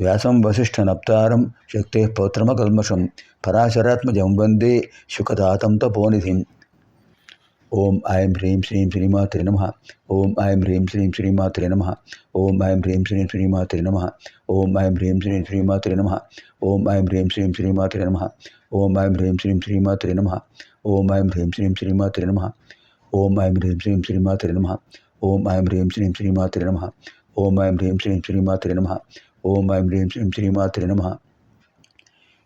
వ్యాసం వసిష్ఠనప్తారం శక్తే పౌత్రమకల్మషం పరాశరాత్మజం వందే శుకదాతం తపోనిధిం ఓం ఐం హ్రీం శ్రీం శ్రీమాత్రి నమ ఓం ఐం హ్రీం శ్రీం శ్రీమాత్రి నమ ఓం ఐం హ్రీం శ్రీం శ్రీమాత్రి నమ ఓం ఐం హ్రీం శ్రీం శ్రీమాత్రి నమ ఓం ఐం హ్రీం శ్రీం శ్రీమాత్రి నమ ఓం ఐం హ్రీం శ్రీం శ్రీమాత్రి నమ ఓం ఐం హ్రీం శ్రీం శ్రీమాత్రి నమ ఓం ఐం హ్రీం శ్రీం శ్రీమాత్రి నమ ఓం ఐం హ్రీం శ్రీం శ్రీమాత్రి నమ ఓం ఐం హ్రీం శ్రీం శ్రీమాత్రి నమ ఓం ఐం హ్రీం శ్రీం శ్రీమాత్రి నమ.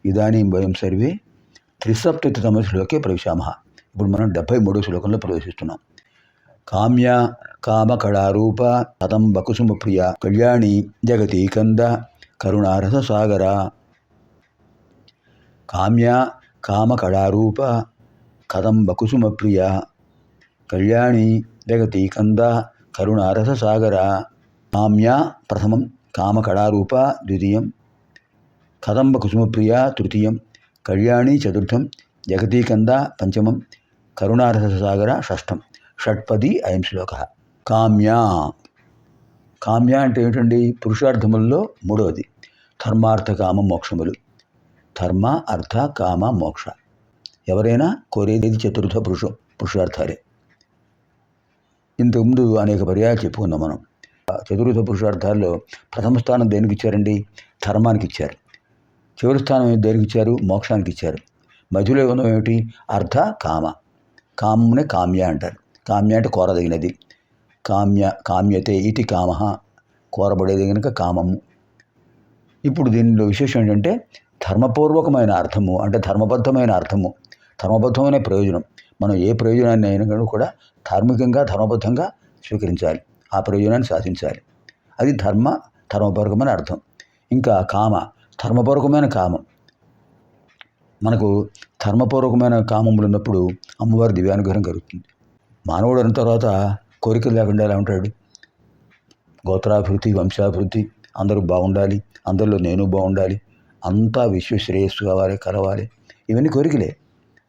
ఇదానీం వయం సర్వే త్రిసప్తమ శ్లోకే ప్రవేశామహ ఇప్పుడు మనం డెబ్భై మూడో శ్లోకంలో ప్రవేశిస్తున్నాం. కామ్య కామకళారూప కథం బకుసుమ ప్రియ కళ్యాణి జగతి కంద కరుణారస సాగర కామ్య కామకళారూప కథం బకుసుమ ప్రియ కళ్యాణి జగతి కంద కరుణారస సాగర కామ్య ప్రథమం కామకళారూప ద్వితీయం కదంబ కుసుమప్రియ తృతీయం కళ్యాణి చతుర్థం జగతీకంద పంచమం కరుణారససాగర షష్టం. షట్పది అయం శ్లోక. కామ్య. కామ్య అంటే ఏమిటండి? పురుషార్థముల్లో మూడవది. ధర్మార్థ కామ మోక్షములు. ధర్మ అర్థ కామ మోక్ష. ఎవరైనా కోరేది చతుర్థ పురుషం పురుషార్థాలే. ఇంతకుముందు అనేక పర్యాలు చెప్పుకుందాం మనం. చతుర్థ పురుషార్థాల్లో ప్రథమ స్థానం దేనికి ఇచ్చారండి? ధర్మానికి ఇచ్చారు. చివరి స్థానం దేనికి ఇచ్చారు? మోక్షానికి ఇచ్చారు. మధ్యలో ఉన్నది ఏమిటి? అర్థ కామ. కామనే కామ్య అంటారు. కామ్య అంటే కోరదగినది. కామ్య కామ్యతే ఇది కామ. కోరబడేది కనుక కామము. ఇప్పుడు దీనిలో విశేషం ఏంటంటే ధర్మపూర్వకమైన అర్థము అంటే ధర్మబద్ధమైన అర్థము. ధర్మబద్ధమైన ప్రయోజనం. మనం ఏ ప్రయోజనాన్ని అయినా కూడా ధార్మికంగా ధర్మబద్ధంగా స్వీకరించాలి. ఆ ప్రయోజనాన్ని సాధించాలి. అది ధర్మ ధర్మపూర్వకమైన అర్థం. ఇంకా కామ ధర్మపూర్వకమైన కామం. మనకు ధర్మపూర్వకమైన కామములు ఉన్నప్పుడు అమ్మవారి దివ్యానుగ్రహం కలుగుతుంది. మానవుడు అయిన తర్వాత కోరికలు లేకుండా ఎలా ఉంటాడు? గోత్రాభివృద్ధి వంశాభివృద్ధి అందరూ బాగుండాలి అందరిలో నేను బాగుండాలి అంతా విశ్వశ్రేయస్సు కావాలి కలవాలి. ఇవన్నీ కోరికలే.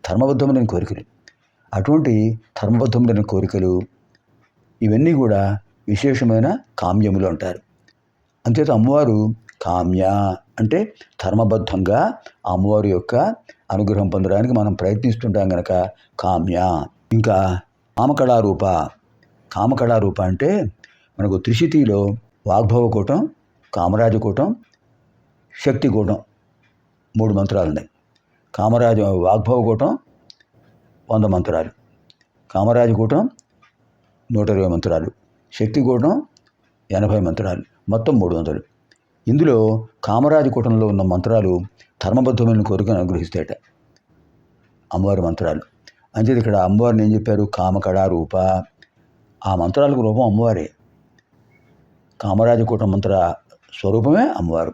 ధర్మబద్ధములైన కోరికలు. అటువంటి ధర్మబద్ధములైన కోరికలు ఇవన్నీ కూడా విశేషమైన కామ్యములు అంటారు. అంతేత అమ్మవారు కామ్య అంటే ధర్మబద్ధంగా అమ్మవారి యొక్క అనుగ్రహం పొందడానికి మనం ప్రయత్నిస్తుంటాం కనుక కామ్య. ఇంకా కామకళారూప. కామకళారూప అంటే మనకు త్రిశితిలో వాగ్భవకూటం కామరాజకూటం శక్తికూటం మూడు మంత్రాలు ఉన్నాయి. కామరాజ వాగ్భవకూటం వంద మంత్రాలు. కామరాజకూటం నూట ఇరవై మంత్రాలు. శక్తికూటం ఎనభై మంత్రాలు మొత్తం మూడు వందలు. ఇందులో కామరాజు కూటంలో ఉన్న మంత్రాలు ధర్మబద్ధమైన కోరికను అనుగ్రహిస్తాయట. అమ్మవారి మంత్రాలు. అంచేది ఇక్కడ అమ్మవారిని ఏం చెప్పారు? కామకళా రూప. ఆ మంత్రాలకు రూపం అమ్మవారే. కామరాజకూట మంత్ర స్వరూపమే అమ్మవారు.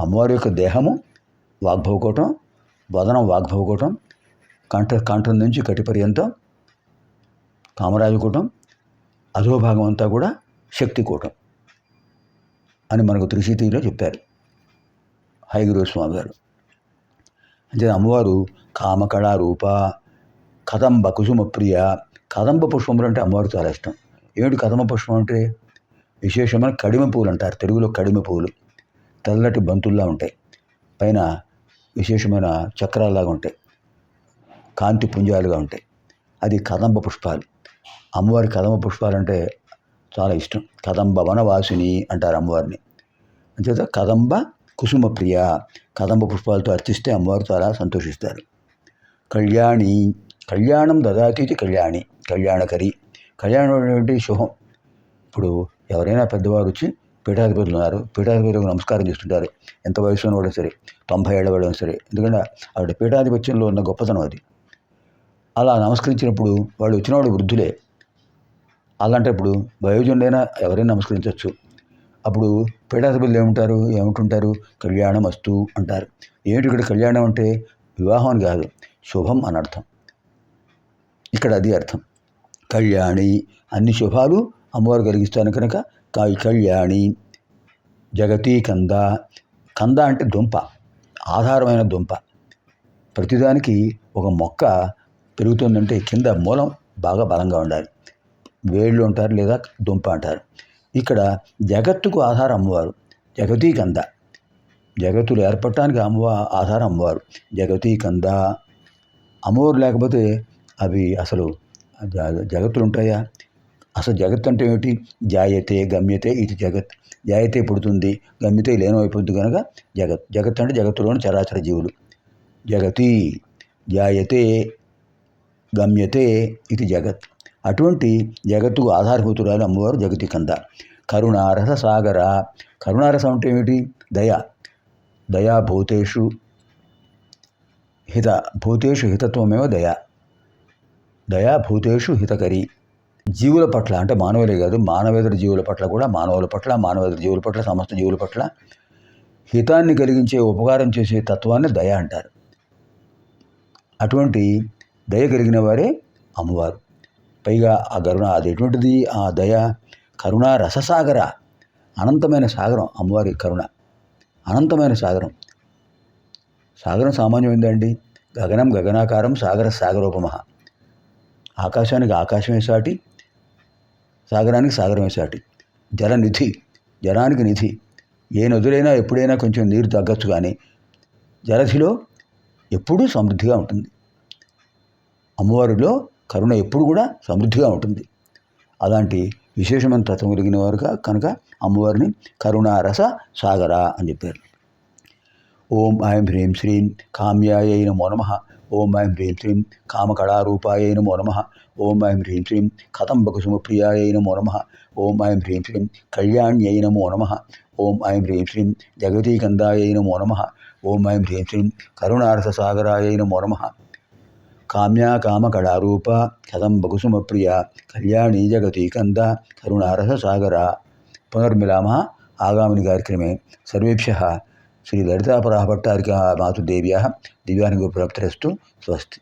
అమ్మవారి యొక్క దేహము వాగ్భవకూటం వదనం వాగ్భవకూటం కంఠ కంఠం నుంచి కటి పర్యంతం కామరాజకూటం అధోభాగం అంతా కూడా శక్తికూటం అని మనకు త్రిశీతిలో చెప్పారు. హైగురు స్వామి గారు అంటే అమ్మవారు కామకళ రూప కదంబ కుసుమ ప్రియ కదంబ పుష్పములు అంటే అమ్మవారు చాలా ఇష్టం. ఏమిటి కదంబ పుష్పం అంటే? విశేషమైన కడిమ పువ్వులు అంటారు. తెలుగులో కడిమ పువ్వులు తెల్లటి బంతుల్లా ఉంటాయి. పైన విశేషమైన చక్రాల్లాగా ఉంటాయి. కాంతి పుంజాలుగా ఉంటాయి. అది కదంబ పుష్పాలు. అమ్మవారి కదంబ పుష్పాలంటే చాలా ఇష్టం. కదంబ వనవాసిని అంటారు అమ్మవారిని. అంచేత కదంబ కుసుమ ప్రియ. కదంబ పుష్పాలతో అర్చిస్తే అమ్మవారు చాలా సంతోషిస్తారు. కళ్యాణి కళ్యాణం దదాతీతి కళ్యాణి కళ్యాణకరి. కళ్యాణం అంటే శుభం. ఇప్పుడు ఎవరైనా పెద్దవారు వచ్చి పీఠాధిపతులు ఉన్నారు. పీఠాధిపతులకు నమస్కారం చేస్తుంటారు. ఎంత వయసు ఉన్నవాడు సరే తొంభై ఏళ్ళ వాడు సరే. ఎందుకంటే ఆవిడ పీఠాధిపత్యంలో ఉన్న గొప్పతనం అది. అలా నమస్కరించినప్పుడు వాళ్ళు వచ్చినవాడు వృద్ధులే. అలాంటప్పుడు వయోజనుడైనా ఎవరైనా నమస్కరించవచ్చు అప్పుడు పీఠాధిపతులు ఏమంటారు? ఏమంటుంటారు? కళ్యాణం వస్తు అంటారు. ఏమిటి ఇక్కడ కళ్యాణం అంటే? వివాహం అని కాదు. శుభం అని అర్థం. ఇక్కడ అది అర్థం. కళ్యాణి అన్ని శుభాలు అమ్మవారు కలిగిస్తాను కనుక కా- కళ్యాణి. జగతి కంద. కంద అంటే దుంప. ఆధారమైన దుంప. ప్రతిదానికి ఒక మొక్క పెరుగుతుందంటే కింద మూలం బాగా బలంగా ఉండాలి. వేళ్ళు అంటారు లేదా దుంప అంటారు. ఇక్కడ జగత్తుకు ఆధారం అమ్మవారు. జగతీ కంద జగత్తులు ఏర్పడటానికి అమ్మవ ఆధారం అమ్మవారు. జగతీ కంద అమ్మవారు లేకపోతే అవి అసలు జగత్తులు ఉంటాయా? అసలు జగత్ అంటే ఏమిటి? జాయతే గమ్యతే ఇది జగత్. జాయతే పుడుతుంది గమ్యతే లేనమైపోతుంది కనుక జగత్. జగత్ అంటే జగత్తులోని చరాచర జీవులు. జగతి. జాయతే. గమ్యతే ఇది జగత్. అటువంటి జగత్తుకు ఆధారభూతురాలు అమ్మవారు జగతి కంద కరుణారస సాగర కరుణారసం అంటే ఏమిటి? దయ. దయా భూతేషు హిత భూతేషు హితత్వమేవ దయ. దయా భూతేషు హితకరి. జీవుల పట్ల అంటే మానవులే కాదు మానవేతర జీవుల పట్ల కూడా మానవుల పట్ల మానవేతర జీవుల పట్ల సమస్త జీవుల పట్ల హితాన్ని కలిగించే ఉపకారం చేసే తత్వాన్ని దయ అంటారు. అటువంటి దయ కలిగిన వారే అమ్మవారు. పైగా ఆ కరుణ అది ఎటువంటిది ఆ దయ కరుణ రససాగర అనంతమైన సాగరం అమ్మవారి కరుణ అనంతమైన సాగరం. సాగరం సామాన్యమైందండి. గగనం గగనాకారం సాగర సాగరోపమ ఆకాశానికి ఆకాశమే సాటి సాగరానికి సాగరమే సాటి. జల నిధి జలానికి నిధి. ఏ నదులైనా ఎప్పుడైనా కొంచెం నీరు తగ్గచ్చు కానీ జలధిలో ఎప్పుడూ సమృద్ధిగా ఉంటుంది. అమ్మవారిలో కరుణ ఎప్పుడు కూడా సమృద్ధిగా ఉంటుంది. అలాంటి విశేషమైన తత్వం కలిగిన వారుగా కనుక అమ్మవారిని కరుణారస సాగర అని చెప్పారు. ఓం ఐం హ్రీం శ్రీం కామ్యాయ నమో నమ. ఓం ఐం హ్రీం శ్రీం కామకళారూపాయ నమో నమ. ఓం ఐం హ్రీం శ్రీం కదంబకుసుమప్రియాయ నమో నమ. ఓం ఐం హ్రీం శ్రీం కళ్యాణ్యై నమో నమ. ఓం ఐం హ్రీం శ్రీం జగతీకందాయ నమో నమ. ఓం ఐం హ్రీం శ్రీం కరుణారససాగరాయ నమో నమ. కామ్యా కామకళారూప కదంబకుసుమప్రియ కళ్యాణీ జగతి కంద కరుణారససాగర పునర్మిలామः ఆగామిని కార్యక్రమే సర్వేభ్యः శ్రీ లలితాపరాభట్టారికా మాతృదేవ్యాः దివ్యానుగ్రహప్రాప్తిరస్తు స్వస్తి